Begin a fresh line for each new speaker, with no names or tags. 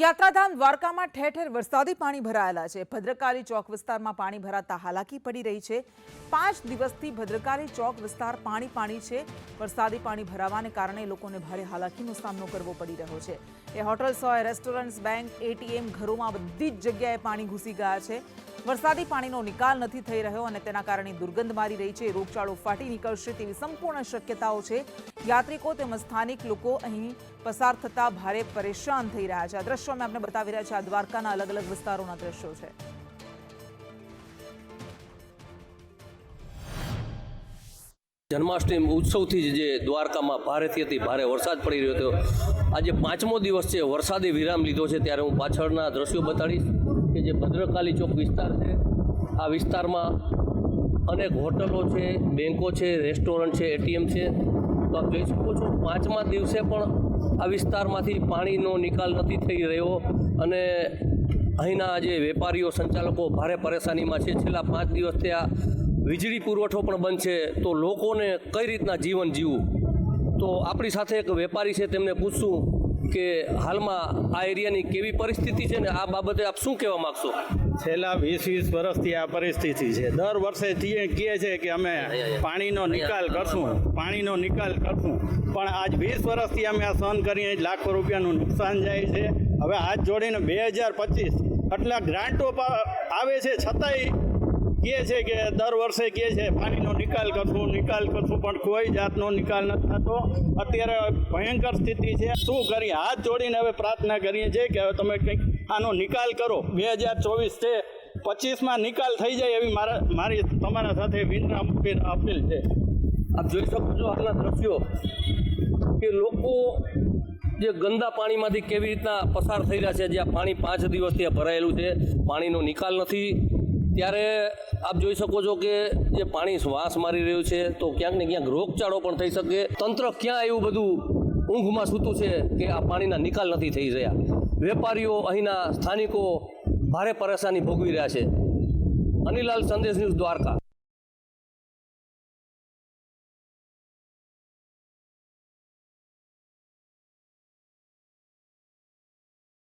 યાત્રાધામ દ્વારકામાં ઠેર ઠેર વરસાદી પાણી ભરાયેલા છે. ભદ્રકાલી ચોક વિસ્તારમાં પાણી ભરાતા હાલાકી પડી રહી છે. પાંચ દિવસથી ભદ્રકાલી ચોક વિસ્તાર પાણી પાણી છે. વરસાદી પાણી ભરાવાને કારણે લોકોને ભારે હાલાકીનો સામનો કરવો પડી રહ્યો છે. એ હોટલ્સ હોય રેસ્ટોરન્ટ્સ, બેંક, એટીએમ ઘરોમાં બધી જ જગ્યાએ પાણી ઘૂસી ગયા છે. વરસાદી પાણીનો નિકાલ નથી થઈ રહ્યો અને તેના કારણે દુર્ગંધ મારી રહી છે, રોગચાળો ફાટી નીકળશે તેવી સંપૂર્ણ શક્યતાઓ છે. યાત્રિકો તેમજ સ્થાનિક લોકો અહીં પસાર થતા ભારે પરેશાન થઈ રહ્યા છે. આ દ્રશ્યો અમે આપને બતાવી રહ્યા છે આ દ્વારકાના અલગ અલગ વિસ્તારોના દ્રશ્યો છે.
જન્માષ્ટમી ઉત્સવથી જ જે દ્વારકામાં ભારેથી હતી ભારે વરસાદ પડી રહ્યો હતો. આજે પાંચમો દિવસ છે. વરસાદે વિરામ લીધો છે. ત્યારે હું પાછળના દ્રશ્યો બતાડીશ કે જે ભદ્રકાલી ચોક વિસ્તાર છે, આ વિસ્તારમાં અનેક હોટલો છે બેન્કો છે, રેસ્ટોરન્ટ છે, એટીએમ છે. તો આપ જોઈ શકો છો, પાંચમા દિવસે પણ આ વિસ્તારમાંથી પાણીનો નિકાલ નથી થઈ રહ્યો અને અહીંના જે વેપારીઓ, સંચાલકો ભારે પરેશાનીમાં છે. છેલ્લા પાંચ દિવસથી આ વીજળી પુરવઠો પણ બંધ છે તો લોકોને કઈ રીતના જીવન જીવવું? તો આપણી સાથે એક વેપારી છે તેમને પૂછશું કે હાલમાં આ એરિયાની કેવી પરિસ્થિતિ છે ને આ બાબતે આપ શું કહેવા માગશો?
છેલ્લા વીસ વીસ વર્ષથી આ પરિસ્થિતિ છે. દર વર્ષે કહે છે કે અમે પાણીનો નિકાલ કરશું. પાણીનો નિકાલ કરશું. પણ આજ વીસ વર્ષથી અમે આ સહન કરીને લાખો રૂપિયાનું નુકસાન જાય છે. હવે હાથ જોડીને બે હજાર પચીસ. આટલા ગ્રાન્ટો આવે છે છતાંય કહે છે કે દર વર્ષે કહે છે, પાણીનો નિકાલ કરશું નિકાલ કરશું, પણ કોઈ જાતનો નિકાલ નથી થતો. અત્યારે ભયંકર સ્થિતિ છે. શું કરીએ? હાથ જોડીને હવે પ્રાર્થના કરીએ છીએ કે હવે તમે કંઈક આનો નિકાલ કરો. બે હજાર ચોવીસ છે. પચીસમાં નિકાલ થઈ જાય એવી મારા, મારી, તમારા સાથે વિનમ્ર અપીલ છે.
આપ જોઈ શકો છો આટલા દ્રશ્યો કે લોકો જે ગંદા પાણીમાંથી કેવી રીતના પસાર થઈ રહ્યા છે, જ્યાં પાણી પાંચ દિવસથી ભરાયેલું છે, પાણીનો નિકાલ નથી. ત્યારે આપ જોઈ શકો છો કે જે પાણી શ્વાસ મારી રહ્યું છે, તો ક્યાંક ને ક્યાંક રોગચાળો પણ થઈ શકે. તંત્ર ક્યાં એવું બધું ઊંઘમાં સૂતું છે કે આ પાણીના નિકાલ નથી થઈ રહ્યા? વેપારીઓ અહીંના સ્થાનિકો ભારે પરેશાની ભોગવી રહ્યા છે. અનિલાલ સંદેશ ન્યૂઝ દ્વારકા.